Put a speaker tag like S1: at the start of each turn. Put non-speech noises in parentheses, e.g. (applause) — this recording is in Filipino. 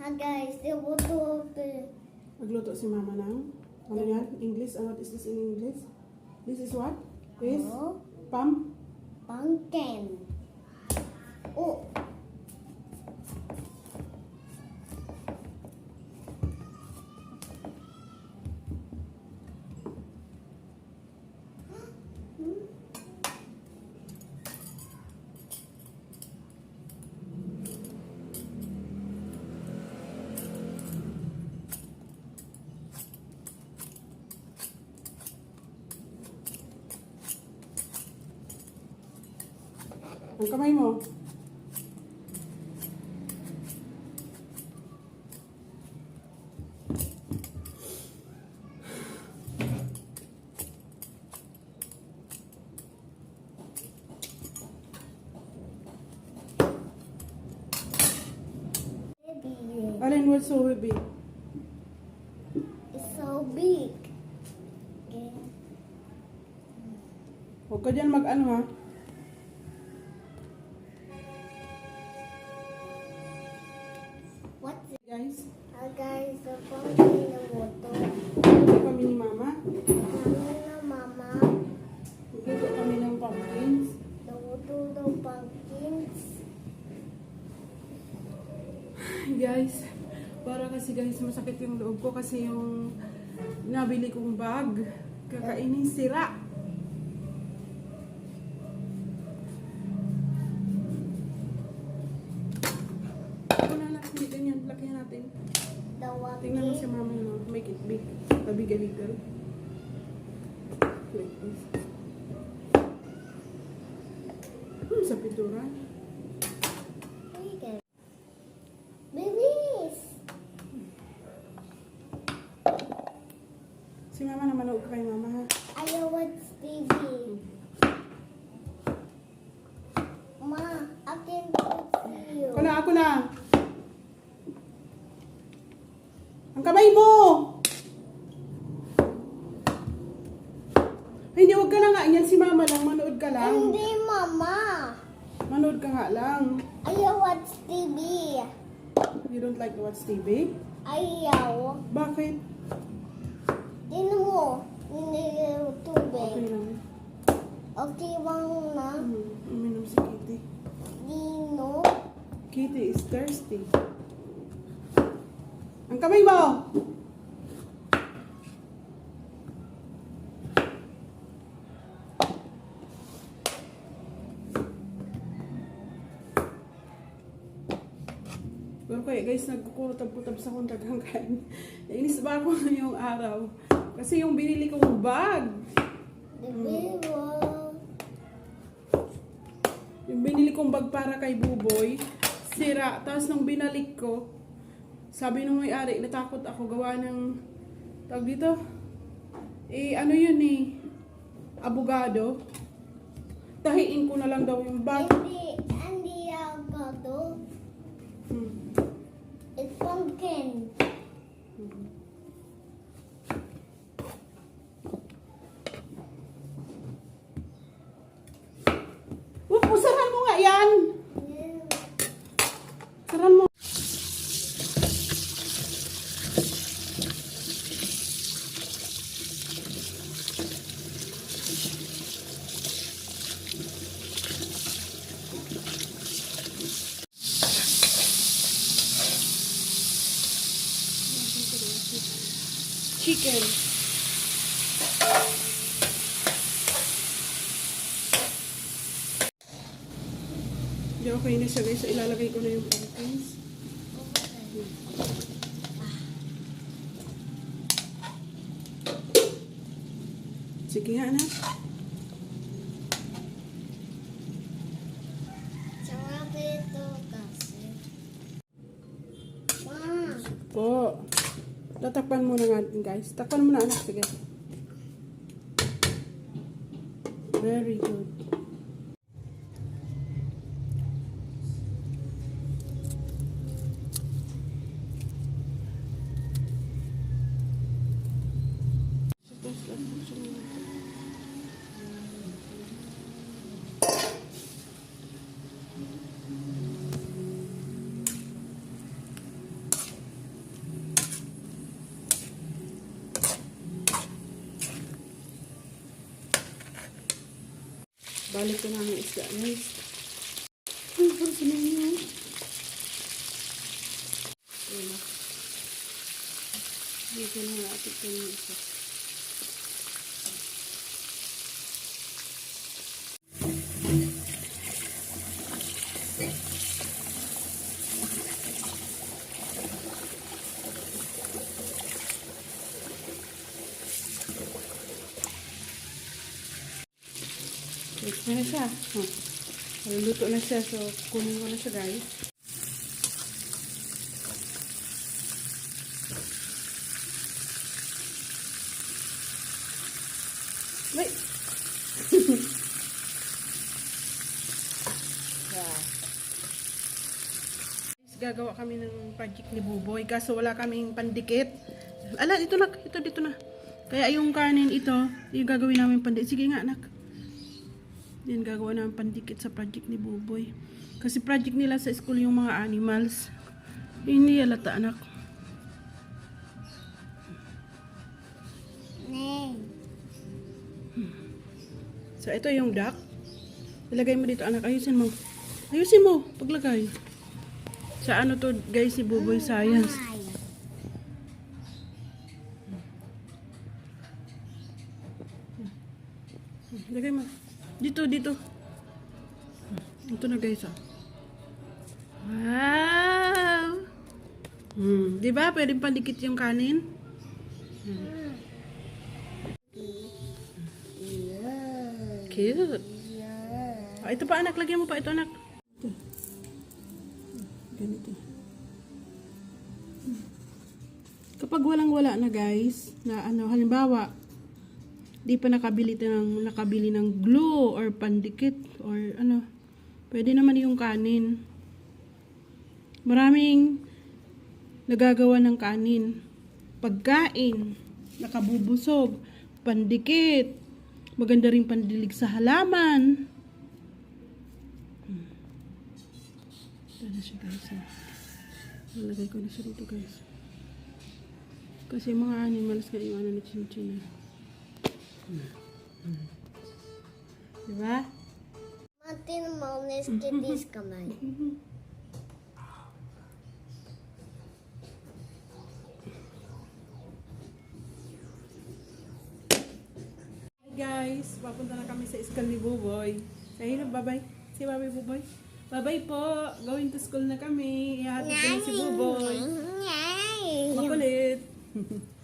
S1: Hi guys, water of the
S2: Magluto si mama ng, ano yan? English? And what is this in English? This is what? Is
S1: oh,
S2: pam?
S1: pumpkin. Oh,
S2: Ang kamay mo. Alin, what's so big?
S1: It's so big. Okay.
S2: Huwag ka dyan mag-ano ha.
S1: Hi guys, the pumpkin in the water.
S2: ito kami ni mama.
S1: Mama na mama,
S2: Magluto kami ng pumpkins.
S1: water the pumpkins.
S2: Guys, para kasi guys, masakit yung loob ko kasi yung nabili kong bag, kakainin sira. Ako na lang, hindi ganyan, lakihan natin.
S1: The one
S2: Tingnan mo si mama no, make it big, a big a little. Like this. Hmm, sa pintura.
S1: Babies!
S2: Si mama na manood kay mama ha.
S1: Ayaw watch TV. Ma, I can watch you.
S2: Ako na, ako na. Ang kamay mo! Ay, hindi, huwag ka na nga. Yan si mama lang. Manood ka lang.
S1: Hindi, Mama.
S2: Manood ka nga lang.
S1: Ayaw watch TV.
S2: You don't like to watch TV?
S1: Ayaw.
S2: Bakit?
S1: Tinan mo. Hindi yung
S2: Okay
S1: tubig.
S2: lang.
S1: Okay bang na?
S2: Hmm, uminom si Kitty.
S1: Dino.
S2: Kitty is thirsty. Ang kamay mo! Kaya guys, nagkukutab-kutab sa kong tagang (laughs) kain. Nainis ba ako (laughs) ngayong araw? Kasi yung binili kong bag,
S1: baby.
S2: yung binili kong bag para kay Buboy, sira. Tapos nung binalik ko, sabi nung may-ari, natakot ako gawa ng, tawag dito, eh ano yun eh, abogado. Tahiin ko na lang daw yung bag.
S1: Hindi, hindi avocado.
S2: Hmm.
S1: It's pumpkin.
S2: Wag mo, saran mo nga yan!
S1: Yeah.
S2: Saran mo. Chicken. Hindi okay na siya guys. So, ilalagay ko na yung pumpkins. Sige nga na. Tatakpan muna natin guys. Takpan mo na anak. Sige. Very good. Balik ko na ang isda. Guys. Ay, parang sinayin niyo. Ayan na. Dito na natin ito yung isa. Next na na siya. Oh. Maluluto na siya. So, kunin ko na siya guys. Wait. (laughs) yeah. Gagawa kami ng project ni Buboy kaso wala kaming pandikit. Ala, ito na. Ito, dito na. Kaya yung kanin ito, yung gagawin namin pandikit. Sige nga, anak. Yan gagawa namin pandikit sa project ni Buboy. Kasi project nila sa school yung mga animals. Hindi yalata, anak. So, ito yung duck. Ilagay mo dito, anak. Ayusin mo. Ayusin mo. Paglagay. Sa ano to, guys, si Buboy Science.
S1: Ay.
S2: Lagay mo. Dito, dito. Ito na, guys, ah. Wow! Hmm. Di ba? Pwedeng pandikit yung kanin.
S1: Yeah.
S2: Cute. Ah, ito pa, anak. Lagyan mo pa ito, anak. Ito. Ganito. Kapag walang-wala na, guys, na ano, halimbawa, di pa nakabili ng nakabili ng glue or pandikit or ano, pwede naman yung kanin. Maraming nagagawa ng kanin. Pagkain, nakabubusog, pandikit, maganda rin pandilig sa halaman. Hmm. Ito na siya guys. ah. Nalagay ko na siya dito guys. Kasi mga animals nga yung ano ni Chinchin. Diba?
S1: Martin Mones kidis (laughs) kamay.
S2: Hi guys, papunta na kami sa school ni Buboy. Say hello, bye-bye. Si bye Buboy. Bye-bye po. Going to school na kami. Ihatid ko si Buboy. Makulit. (laughs)